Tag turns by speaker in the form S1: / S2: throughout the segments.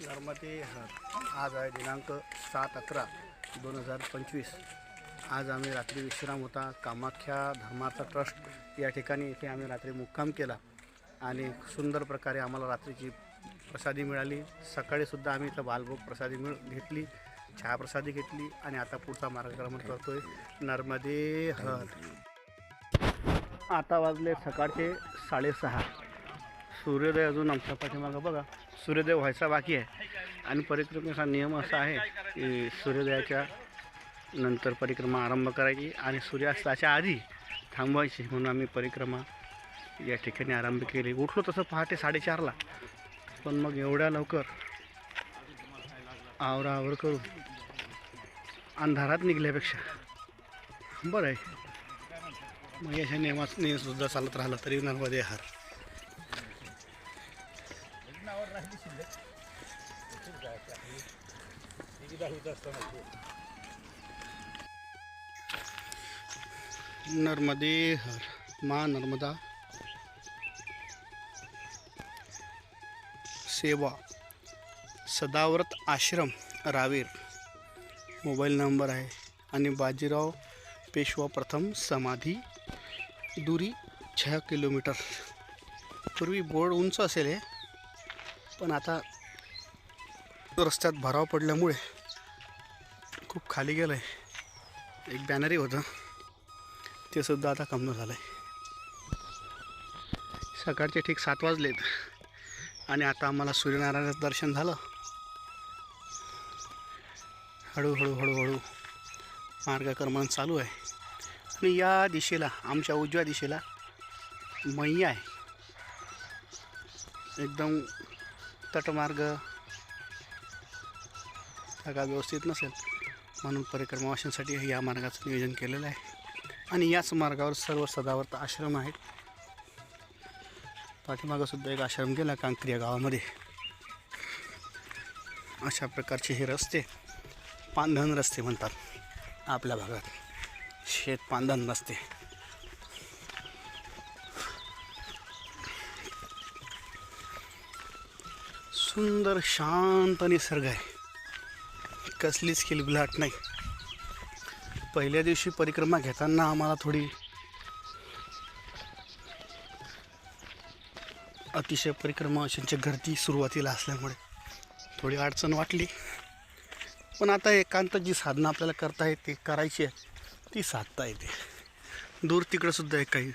S1: नर्मदे आज आहे दिनांक सात अकरा दोन हजार पंचवीस. आज आम्ही रात्री विश्राम होता. कामाख्या धर्माचा ट्रस्ट या ठिकाणी इथे आम्ही रात्री मुक्काम केला. आणि सुंदर प्रकारे आम्हाला रात्रीची प्रसादी मिळाली. सकाळीसुद्धा आम्ही इथं बालभोग प्रसादी मिळ घेतली. छायाप्रसादी घेतली आणि आता पुढचा मार्गक्रमण करतोय नर्मदे हर आता वाजले सकाळचे साडेसहा. सूर्योदय अजून आमच्या पाठीमागं बघा. सूर्योदय व्हायचा बाकी आहे. आणि परिक्रमेचा नियम असा आहे की सूर्योदयाच्या नंतर परिक्रमा आरंभ करायची आणि सूर्यास्ताच्या आधी थांबवायची म्हणून आम्ही परिक्रमा या ठिकाणी आरंभ केली. उठलो तसं पहाटे साडेचारला. पण मग एवढ्या लवकर आवराआवर करून अंधारात निघल्यापेक्षा. बरं आहे. मग याच्या नियमाने नियमसुद्धा चालत राहिलं तरी नर्मदे हार. नर्मदे हर. मा नर्मदा. सेवा. सदाव्रत आश्रम रावेर. मोबाईल नंबर आहे आणि बाजीराव पेशवा प्रथम समाधी दुरी छहा किलोमीटर। पूर्वी बोर्ड उंच असेल हे पण आता रस्त्यात भराव पडल्यामुळे खूप खाली गेलं आहे एक बॅनरही होतं. ते सुद्धा आता कमी झालं आहे सकाळचे ठीक सात वाजलेत. आणि आता आम्हाला सूर्यनारायणाचं दर्शन झालं. हळूहळू हळूहळू मार्गक्रमण चालू आहे. आणि या दिशेला आमच्या उजव्या दिशेला मैया आहे. एकदम तटमार्ग जागा व्यवस्थित नसेल म्हणून परिक्रमावाशांसाठी या मार्गाचं नियोजन केलेलं आहे. आणि याच मार्गावर सर्व सदावर्त आश्रम आहेत. पाठीमागंसुद्धा एक आश्रम गेला कांक्रिया गावामध्ये. अशा प्रकारचे हे रस्ते पांधन रस्ते म्हणतात आपल्या भागात. शेत पांधन रस्ते. सुंदर शांत निसर्ग आहे. कसलीच किलबिलाट नाही. पहिल्या दिवशी परिक्रमा घेताना आम्हाला थोडी अतिशय परिक्रमा अशांच्या गर्दी सुरुवातीला असल्यामुळे थोडी अडचण वाटली. पण आता एकांत जी साधनं आपल्याला करता येते करायची आहे ती साधता येते. दूर तिकडंसुद्धा एक काही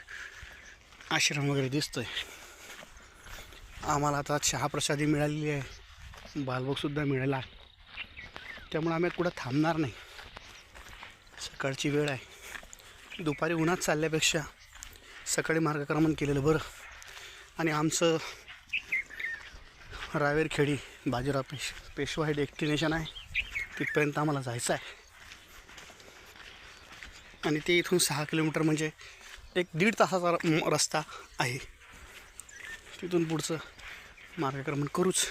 S1: आश्रम वगैरे दिसतो आहे आम्हाला आता शहाप्रसादी मिळालेली आहे बालभोगसुद्धा मिळाला. त्यामुळे आम्ही कुठं थांबणार नाही. सकाळची वेळ आहे. दुपारी उन्हात चालल्यापेक्षा सकाळी मार्गक्रमण केलेलं बरं. आणि आमचं रावेरखेडी बाजीराव पेश पेशवा हे डेस्टिनेशन आहे. तिथपर्यंत आम्हाला जायचं आहे. आणि ते इथून सहा किलोमीटर म्हणजे एक दीड तासाचा र- रस्ता आहे. तिथून पुढचं मार्गक्रमण करूच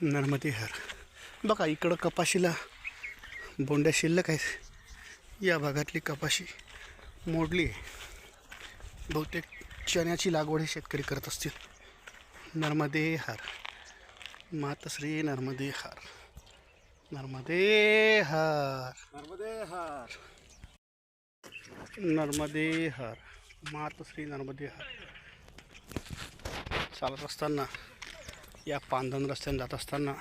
S1: नर्मदे हर. बघा इकडं कपाशीला बोंड्या शिल्लक आहेत. या भागातली कपाशी मोडली आहे. बहुतेक चण्याची लागवड हे शेतकरी करत असतील. नर्मदे हार. मातश्री नर्मदे हार. नर्मदे हार।
S2: नर्मदे हार।
S1: नर्मदे हर। मातश्री नर्मदे हर। चालत असताना या पांधन रस्त्याने जात असताना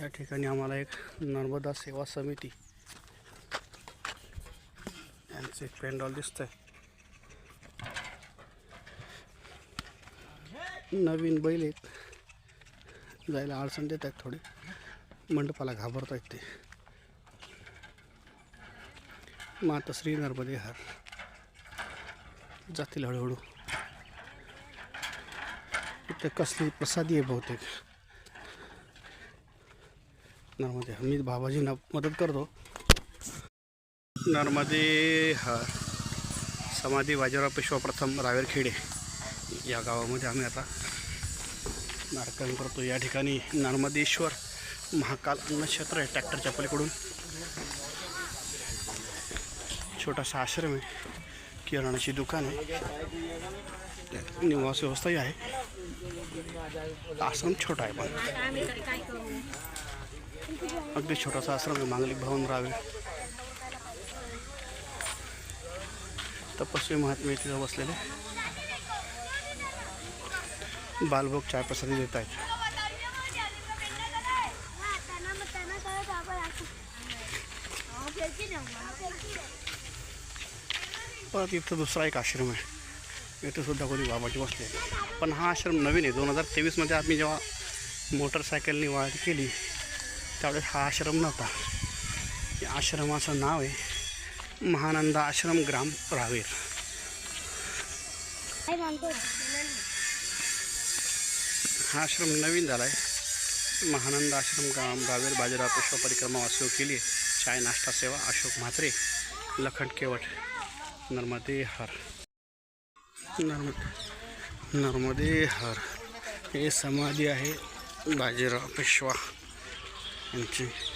S1: या ठिकाणी आम्हाला एक नर्मदा सेवा समिती यांचं एक पेंडॉल दिसतंय. नवीन बैल आहेत. जायला अडचण देत आहेत थोडी. मंडपाला घाबरत आहेत ते मातश्री नर्मदे हर. जातील हळूहळू. इथं कसली प्रसादी आहे बहुतेक. नर्मदे मी बाबाजींना मदत करतो. नर्मदे हर. समाधी बाजीराव पेशवा प्रथम रावेरखेडे. या गावामध्ये आम्ही आता नारकन करतो. या ठिकाणी नर्मदेश्वर महाकाल अन्नक्षेत्र आहे ट्रॅक्टरच्या पलीकडून. छोटासा आश्रम आहे. किराणाची दुकान आहे. निवास व्यवस्थाही आहे. आश्रम छोटा आहे पण. अगदी छोटासा आश्रम आहे. मांगलिक भवन रावे तपस्वी महात्मे तिथं बसलेले. बालभोग चाय प्रसादी देत आहेत. परत इथं दुसरा एक आश्रम आहे. इथंसुद्धा कोणी बाबाची बसले. पण हा आश्रम नवीन आहे. दोन हजार तेवीसमध्ये आम्ही जेव्हा मोटरसायकलनी वाढ केली त्यावेळेस हा आश्रम नव्हता. या आश्रमाचं नाव आहे महानंदा आश्रम ग्राम रावेर. हा आश्रम नवीन झाला आहे महानंद आश्रम ग्राम रावेर बाजीराव पुष्प परिक्रमा वासियों केली चाय नाश्ता सेवा अशोक म्हात्रे लखन केवट. नर्मदे हर। नर्म नर्मदे हर। हे समाधी आहे बाजीराव पेशवा यांची.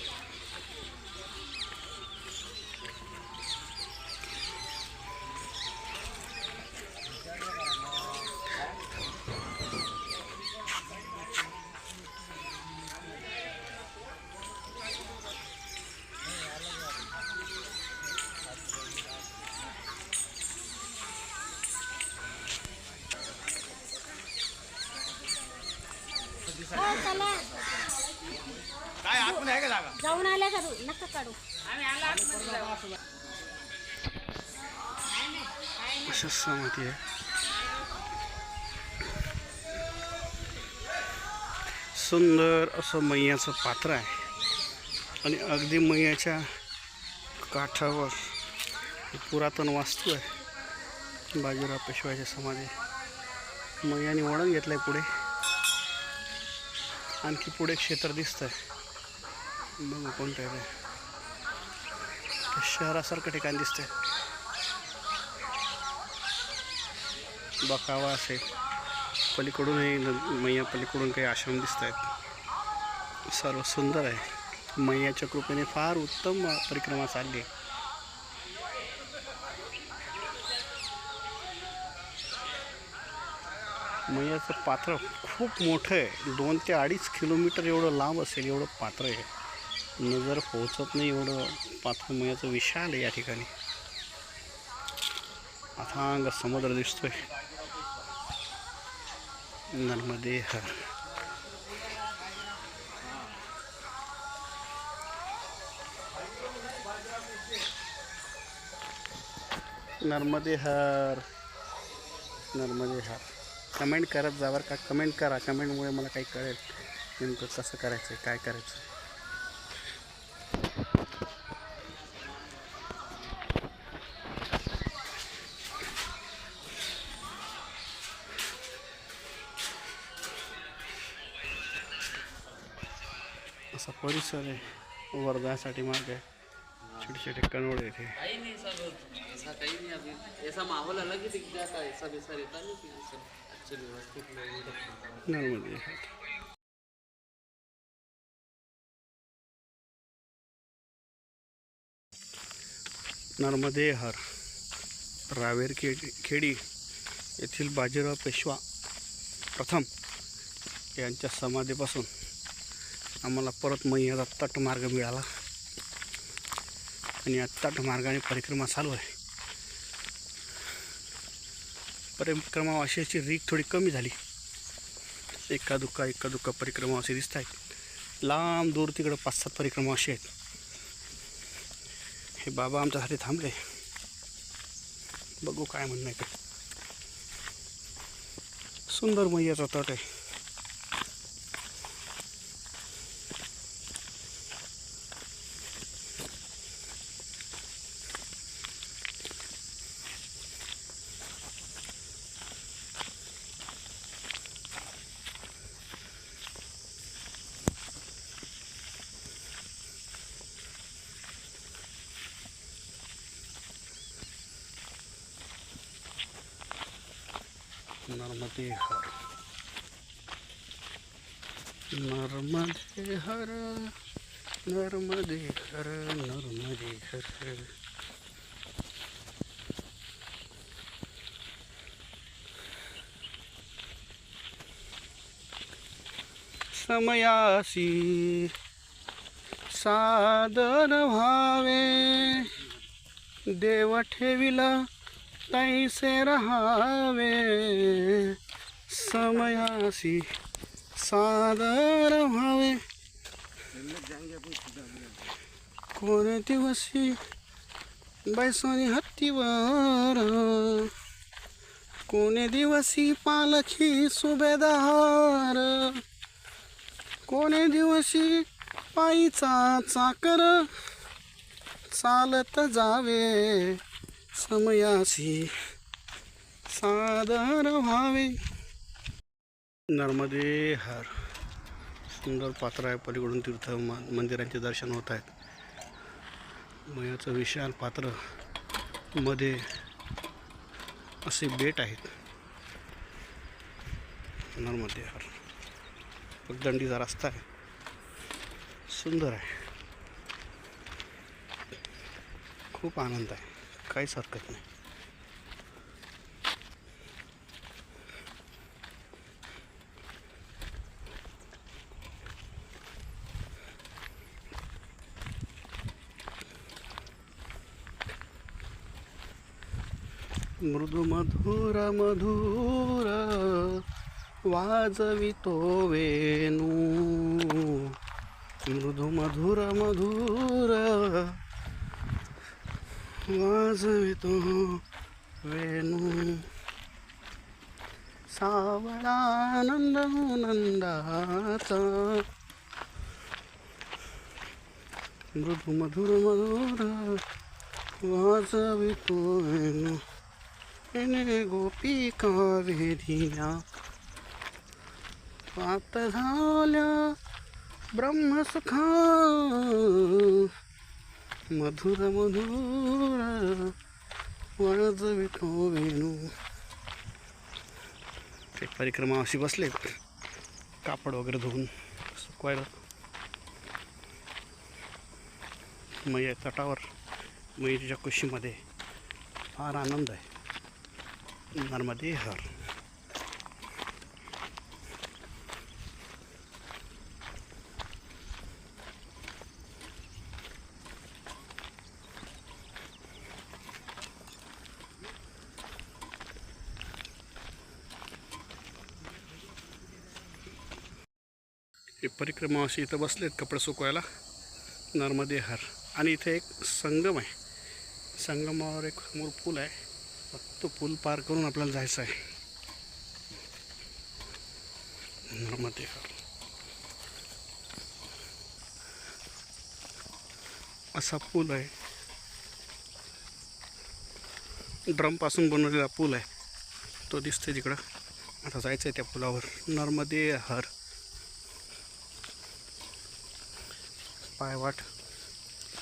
S3: काय आतमध्ये आहे का जागा?
S2: जाऊन आल्या का तू? नका काढू.
S1: अशा आहे. सुंदर असं मैयाचं पात्र आहे. आणि अगदी मैयाच्या काठावर पुरातन वास्तू आहे. बाजीराव पेशवाची समाधी. मैयाने वळण घेतलं आहे पुढे. आणखी पुढे क्षेत्र दिसतं आहे बघू कोणतं आहे ते. शहरासारखं ठिकाण दिसतंय. बकावा असेल पलीकडूनही न- मैया पलीकडून काही आश्रम दिसत आहेत सर्व सुंदर आहे. मैयाच्या कृपेने फार उत्तम परिक्रमा चालली आहे. मैयाचं पात्र खूप मोठं आहे. दोन ते अडीच किलोमीटर एवढं लांब असेल एवढं पात्र आहे. नजर पोहोचत नाही एवढं पात्र मैयाचं विशाल आहे या ठिकाणी. अथांग समुद्र दिसतोय. नर्मदे हर. नर्मदे हर. नर्मदे हर. कमेंट करत जा बरं का. कमेंट करा. कमेंटमुळे मला काही कळेल नेमकं कसं करायचं आहे काय करायचं असा परिसर आहे वर्धासाठी मागे. छोटे छोटे कनवळे इथे
S4: काही नाही सर ऐसा काही नाही अभी ऐसा माहौल अलग ही दिख जाता है सब ऐसा रहता नहीं कि सब
S1: नर्मदे हर. रावेर खेडी खेडी येथील बाजीराव पेशवा प्रथम यांच्या समाधीपासून आम्हाला परत मैयाचा तट मार्ग मिळाला. आणि या तट मार्गाने परिक्रमा चालू आहे. परिक्रमावासियाची रीक थोडी कमी झाली. एका दुका एका दुक्का परिक्रमावासी दिसत आहेत. लांब दूर तिकडं पाच सात अशी आहेत. हे बाबा आमच्यासाठी थांबले. बघू काय म्हणणं आहे सुंदर मैयाचा तट आहे. नर्मदे हर नर्मदे हर नर्मदे हर। समयासी सादर व्हावे देव ठेविला तैसे रहावे। समयासी। सादर व्हावे कोण दिवशी बैसोनी हत्तीवर कोणे दिवशी पालखी सुभेदार कोणे दिवशी पायीचा चाकर। चालत जावे समयासी सादर व्हावे नर्मदे हर. सुंदर पात्र आहे पलीकडून तीर्थ म मंदिरांचे दर्शन होत आहेत. मयाचं विशाल पात्रमध्ये असे बेट आहेत. नर्मदे हर. पगदंडीचा रस्ता आहे. सुंदर आहे. खूप आनंद आहे. काहीच हरकत नाही. मृदू मधुर मधुर वाजवितो वेणू. मृदू मधुर मधुर वाजवितो वेणू. सावळानंद नंदाचा मृदू मधुर मधुर वाजवितो वेणू. गोपिका वेदिया पात झाल्या ब्रह्मसुखा। मधुर मधुर विठो वेणू ते परिक्रमा अशी बसले कापड वगैरे धुवून सुकवायला. मय तटावर मैरीच्या कुशीमध्ये फार आनंद आहे. नर्मदे हर हे परिक्रमा अशी इथं बसलेत कपडे सुकवायला. नर्मदे हर. आणि इथे एक संगम आहे. संगमावर एक समोर पूल आहे. फक्त पूल पार करून आपल्याला जायचं आहे. नर्मदे असा पूल आहे. ड्रमपासून बनवलेला पूल आहे. तो दिसतोय तिकडं. आता जायचं आहे त्या पुलावर. नर्मदे हर. पायवाट.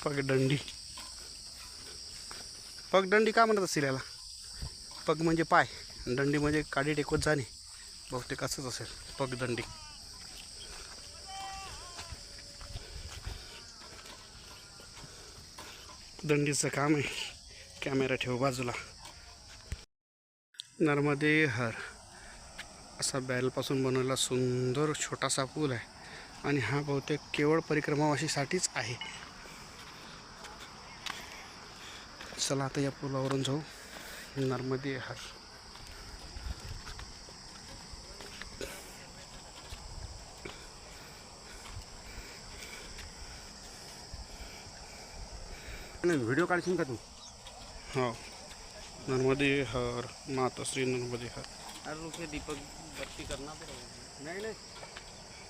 S1: पगडंडी. पगडंडी का म्हणत असेल याला? पग म्हणजे पाय दंडी म्हणजे काडी टेकवत जाणे. बहुतेक असंच असेल पगदंडी दंडीचं काम आहे. कॅमेरा ठेव बाजूला. नर्मदे हर. असा बॅलपासून बनवलेला सुंदर छोटासा पूल आहे. आणि हा बहुतेक केवळ परिक्रमावाशीसाठीच आहे. चला आता या पुलावरून जाऊ. नर्मदे हर
S3: व्हिडिओ काढशील का तू?
S1: हो. नर्मदे हर माता श्री नर्मदे हर.
S4: अरे रुके दीपक बत्ती करना पड़ेगा।
S3: नाही नाही.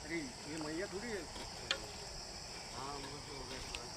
S3: अरे ये मैया थोड़ी है
S4: हाँ तो हो गया.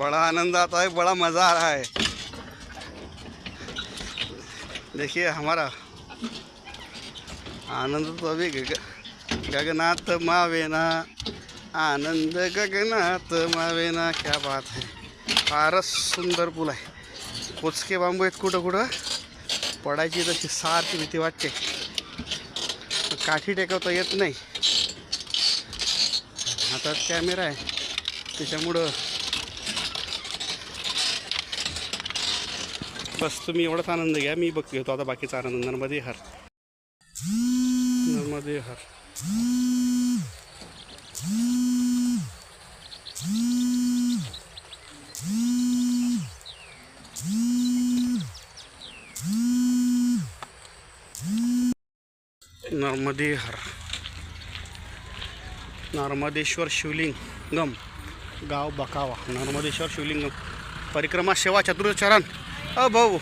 S1: बड़ा आनंद आता है बड़ा मज़ा आ रहा है। देखिए हमारा आनंद वेग गगनात मावेना आनंद गगनात मावेना क्या बात है। फारच सुंदर पूल आहे। कोचके बांबू आहेत कुठं कुठं? पडायची तशी सारखी भीती वाटते. काठी टेकवता येत नाही. हातात कॅमेरा आहे. त्याच्यामुळं बस तुम्ही एवढाच आनंद घ्या मी बघ घेतो आता बाकीचा आनंद. नर्मदे हर. नर्मदे हर. नर्मदे हर. नर्मदेश्वर शिवलिंगम गाव बकावा. नर्मदेश्वर शिवलिंगम परिक्रमा सेवा चतुर्थ चरण. अ भाऊ.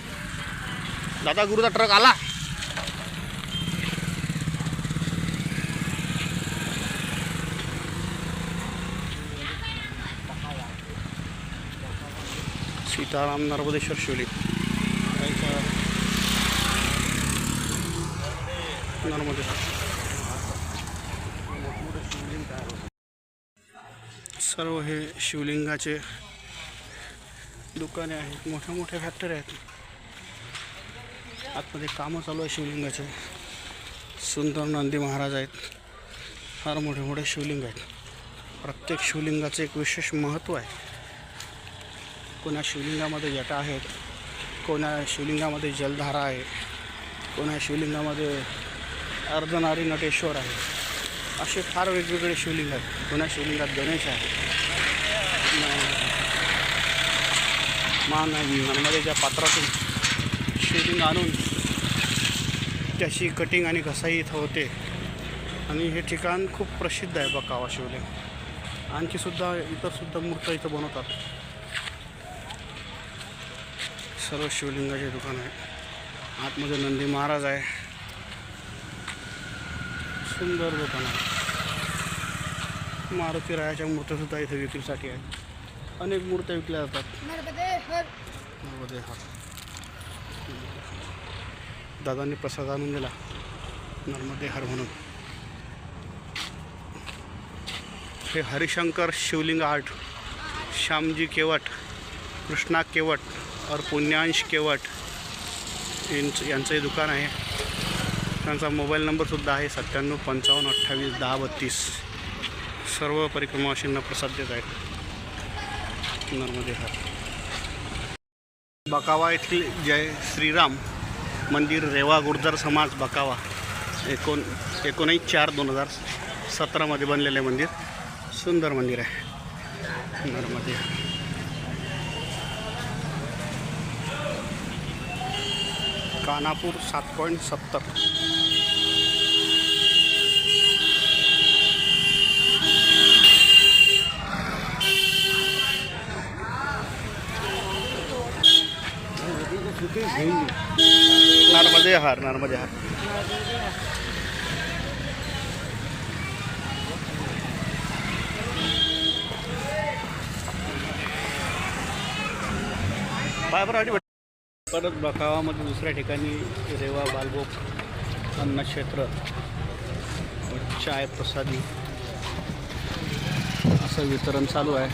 S1: दादा गुरुचा ट्रक आला. सीताराम नर्मदेश्वर शिवलिंग नर्मदेश्वर. सर्व हे शिवलिंगाचे दुकाने आहेत मोठ्या मोठ्या फॅक्टरी आहेत. आतमध्ये कामं चालू आहे शिवलिंगाचे. सुंदर नंदी महाराज आहेत. फार मोठे मोठे शिवलिंग आहेत. प्रत्येक शिवलिंगाचं एक विशेष महत्त्व आहे. कोणा शिवलिंगामध्ये जटा आहेत कोणा शिवलिंगामध्ये जलधारा आहे कोणा शिवलिंगामध्ये अर्धनारी नटेश्वर आहे. असे फार वेगवेगळे शिवलिंग आहेत. कोणा शिवलिंगात गणेश आहे मान नर्मदेच्या पात्रातून शिवलिंग आणून त्याची कटिंग आणि घसाई इथं होते. आणि हे ठिकाण खूप प्रसिद्ध आहे बकावा शिवलिंग आणखीसुद्धा इतरसुद्धा मूर्त इथं बनवतात. सर्व शिवलिंगाचे दुकान आहे. आतमध्ये नंदी महाराज आहे. सुंदर दुकान आहे. मारुती रायाच्या मूर्त्यासुद्धा इथे विक्रीसाठी आहेत अनेक मूर्त्या विकल्या जातात. दादांनी प्रसाद आणून दिला. नर्मदे हर म्हणून. हे हरिशंकर शिवलिंग आर्ट श्यामजी केवट कृष्णा केवट और पुण्यांश केवट यांचं यांचंही दुकान आहे. त्यांचा मोबाईल नंबरसुद्धा आहे सत्त्याण्णव पंचावन्न अठ्ठावीस दहा बत्तीस. सर्व परिक्रमाशींना प्रसाद देत आहेत. नर्मदे हर. बकावा येथील जय श्रीराम मंदिर रेवा गुर्जर समाज बकावा एकोण एकोणीस चार दोन हजार सतरामध्ये बनलेले मंदिर. सुंदर मंदिर आहे. नर्मदे कानापूर सात पॉईंट सत्तर. नर्मदे हार नर्मदे हार. बायबराटी परत बकावामध्ये दुसऱ्या ठिकाणी रेवा बालभोग अन्नक्षेत्र चाय प्रसादी असं वितरण चालू आहे.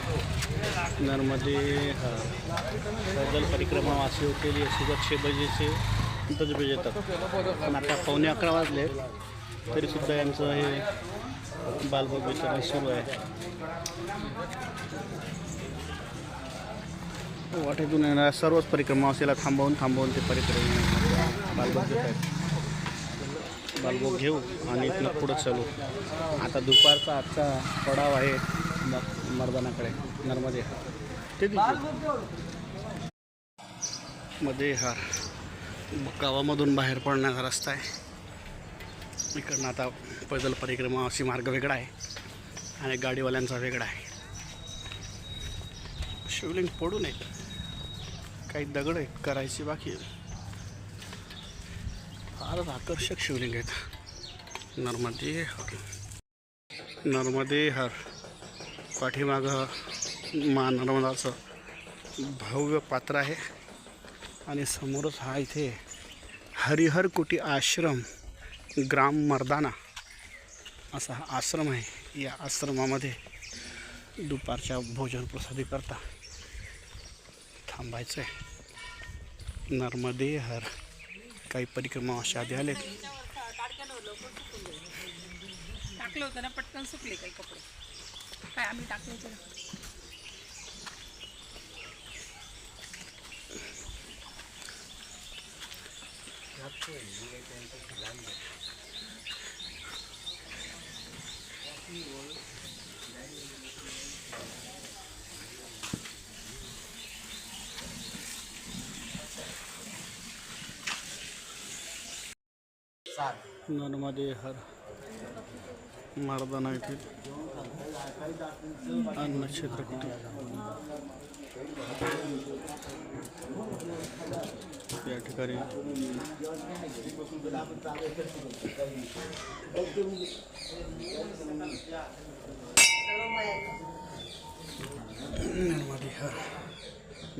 S1: नर्मदे हा, पैदल परिक्रमा वासी होतील बजे सुगतशे बजेचे बजे येतात. पण आता पावणे अकरा वाजले तरीसुद्धा यांचं हे बालभोग वितरण सुरू आहे. वाटेतून येणाऱ्या सर्वच परिक्रमावासीला थांबवून थांबवून ते परिक्रमा बालभोग घेत आहेत. बालभोग घेऊ आणि इथनं पुढं चालू. आता दुपारचा आजचा पडाव आहे. मर्दानाकडे नर्मदे ते तिथे. मध्ये हार. गावामधून बाहेर पडण्याचा रस्ता आहे. इकडनं आता पैदल परिक्रमा अशी मार्ग वेगळा आहे. आणि गाडीवाल्यांचा वेगळा आहे. शिवलिंग पडू नये. काही दगड आहेत करायची बाकी आहे. फारच आकर्षक शिवलिंग आहेत. नर्मदे हर. नर्मदे हर. पाठीमागं मा नर्मदाचं भव्य पात्र आहे. आणि समोरच हा इथे हरिहर कुटी आश्रम ग्राम मर्दाना असा हा आश्रम आहे. या आश्रमामध्ये दुपारच्या भोजन प्रसादी करता थांबायचं आहे नर्मदे हर. काही परिक्रमा अशा आधी आले
S5: टाकलं होतं ना पटकन सुकले काही कपडे. काय आम्ही टाकले होते ना.
S1: नर्मदे हर मर्दाना येथील अन्न क्षेत्र कुठे या ठिकाणी.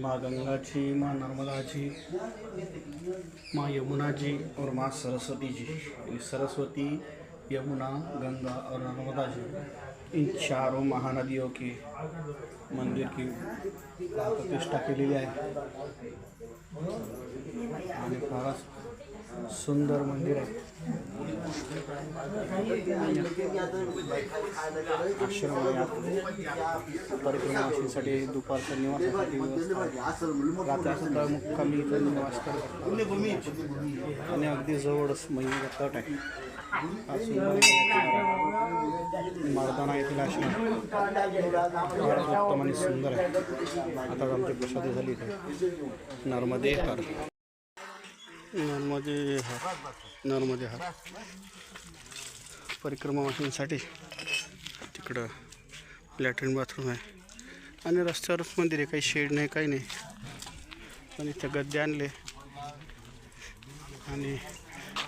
S1: माँ गंगा जी माँ नर्मदा जी माँ यमुना जी और माँ सरस्वती जी सरस्वती यमुना गंगा और नर्मदा जी। इन चारों महानदियों की मंदिर की प्रतिष्ठा केलेली आहे आणि फारच सुंदर मंदिर आहे आश्रम परिक्रमाशीसाठी दुपारच्या निवासासाठी व्यवस्था मुक्कामी इथं निवास करतात आणि अगदी जवळच महिन्याचा तट आहे. हा मर्दाना येथील आश्रम उत्तम आणि सुंदर आहे. आता आमची प्रसादी झाली इथे. नर्मदे हर. नर्मदे हर. नर्मदे हर. परिक्रमावासींसाठी तिकडं लॅट्रिन बाथरूम आहे. आणि रस्त्यावरच मंदिर आहे. काही शेड नाही काही नाही. पण इथं गद्दे आणले आणि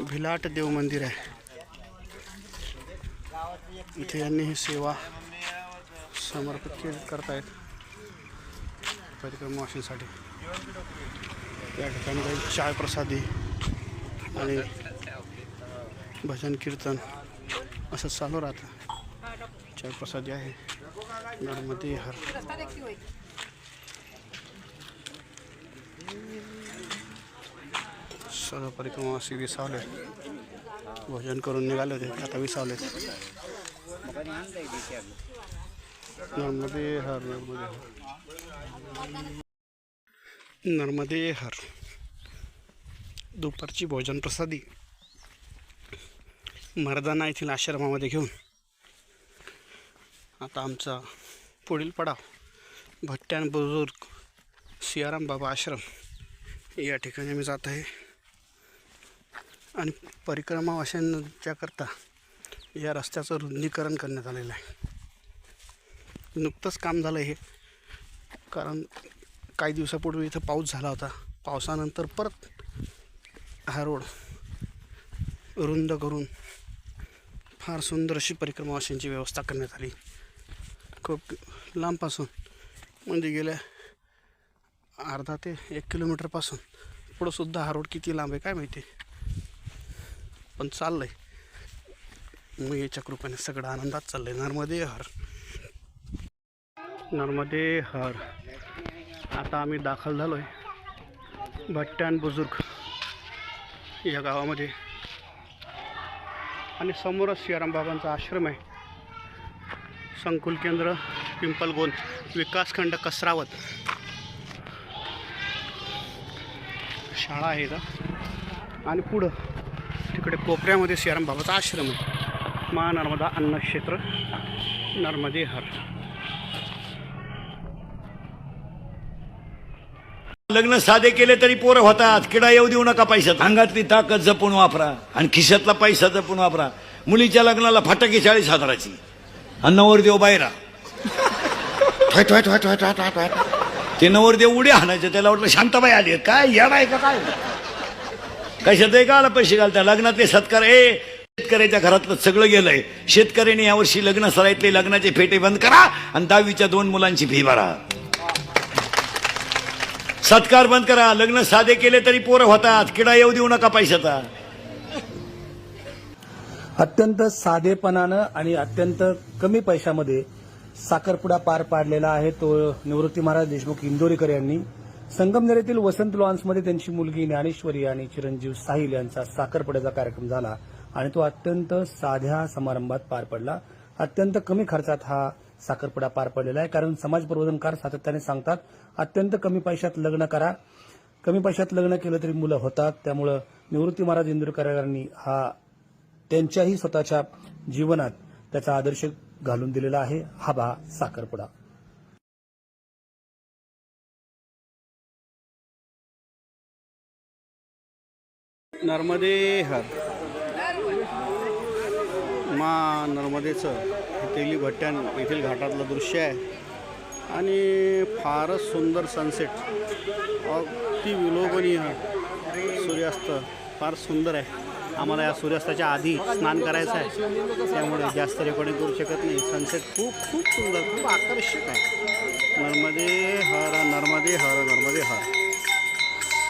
S1: भिलाट देव मंदिर आहे. इथे यांनी ही सेवा समर्पित केली करतायत. परिक्रमावासींसाठी या ठिकाणी काही चाय प्रसादी आणि भजन कीर्तन असं चालू राहतं. चाय प्रसादी आहे. नर्मदे हर. सर्व परिक्रमावासी विसावले. भोजन करून निघाले होते आता विसावले नर्मदे हर नर्मदे नर्मदे हर. दुपारची भोजन प्रसादी. मर्दाना येथील आश्रमामध्ये घेऊन. आता आमचा पुढील पडाव भट्ट्यान बुजुर्ग सियाराम बाबा आश्रम. या ठिकाणी मी जात आहे. आणि परिक्रमावाशांच्याकरता या रस्त्याचं रुंदीकरण करण्यात आलेलं आहे. नुकतंच काम झालं हे. कारण काही दिवसापूर्वी इथं पाऊस झाला होता. पावसानंतर परत हा रोड रुंद करून फार सुंदर अशी परिक्रमावाशांची व्यवस्था करण्यात आली. खूप लांबपासून म्हणजे गेल्या अर्धा ते एक किलोमीटरपासून पुढंसुद्धा हा रोड किती लांब आहे काय माहिती. पण चाललं आहे याच्या कृपेने सगळं आनंदात चाललंय. नर्मदे हर. नर्मदे हर. आता आम्ही दाखल झालोय. भट्ट्यान बुजुर्ग या गावामध्ये. आणि समोरच सियाराम बाबांचा आश्रम आहे. संकुल केंद्र पिंपलगोन विकासखंड कसरावत. शाळा आहे का आणि पुढं तिकडे कोपऱ्यामध्ये सियाराम बाबाचा आश्रम आहे. माँ नर्मदा अन्नक्षेत्र नर्मदे हर।
S6: लग्न साधे केले तरी पोरं होतात. किडा येऊ देऊ नका पैशात. अंगातली ताकद जपून वापरा आणि खिशातला पैसा जपून वापरा. मुलीच्या लग्नाला फटाके चाळीस हजाराची. आणि नवरदेव बायरा ठोय, ठोय, ठोय, ते नवरदेव उड्या हाणायचे त्याला वाटलं शांताबाई आली काय येणार आहे का काय? कशातही का आला पैसे घालता. लग्नातले सत्कार ए शेतकऱ्याच्या घरातलं सगळं गेलंय. शेतकऱ्याने यावर्षी लग्न सरायतले लग्नाचे फेटे बंद करा आणि दहावीच्या दोन मुलांची फी भरा. सत्कार बंद करा. लग्न साधे केले तरी पोरं होतात. किडा येऊ देऊ नका पैशाचा.
S7: अत्यंत साधेपणानं आणि अत्यंत कमी पैशामध्ये साखरपुडा पार पाडलेला आहे तो निवृत्ती महाराज देशमुख इंदोरीकर यांनी. संगमनेरीतील वसंत लॉन्समध्ये त्यांची मुलगी ज्ञानेश्वरी आणि चिरंजीव साहिल यांचा साखरपुड्याचा कार्यक्रम झाला. आणि तो अत्यंत साध्या समारंभात पार पडला. अत्यंत कमी खर्चात हा साखरपुडा पार पडलेला आहे कारण समाज प्रबोधनकार सातत्याने सांगतात अत्यंत कमी पैशात लग्न करा. कमी पैशात लग्न केलं तरी मुलं होतात त्यामुळं निवृत्ती महाराज इंदुरकर यांनी हा त्यांच्याही स्वतःच्या जीवनात त्याचा आदर्श घालून दिलेला आहे. हा बा साखरपुडा.
S1: नर्मदे हर. मा नर्मदेचं हे तेली भट्ट्यान येथील घाटातलं दृश्य आहे. आणि फारच सुंदर सनसेट अगदी विलोभनीय सूर्यास्त. फार सुंदर आहे. आम्हाला या सूर्यास्ताच्या आधी स्नान करायचं आहे. त्यामुळे जास्त रेकॉर्डिंग करू शकत नाही. सनसेट खूप खूप सुंदर खूप आकर्षक आहे. नर्मदे हर नर्मदे हर नर्मदे हर.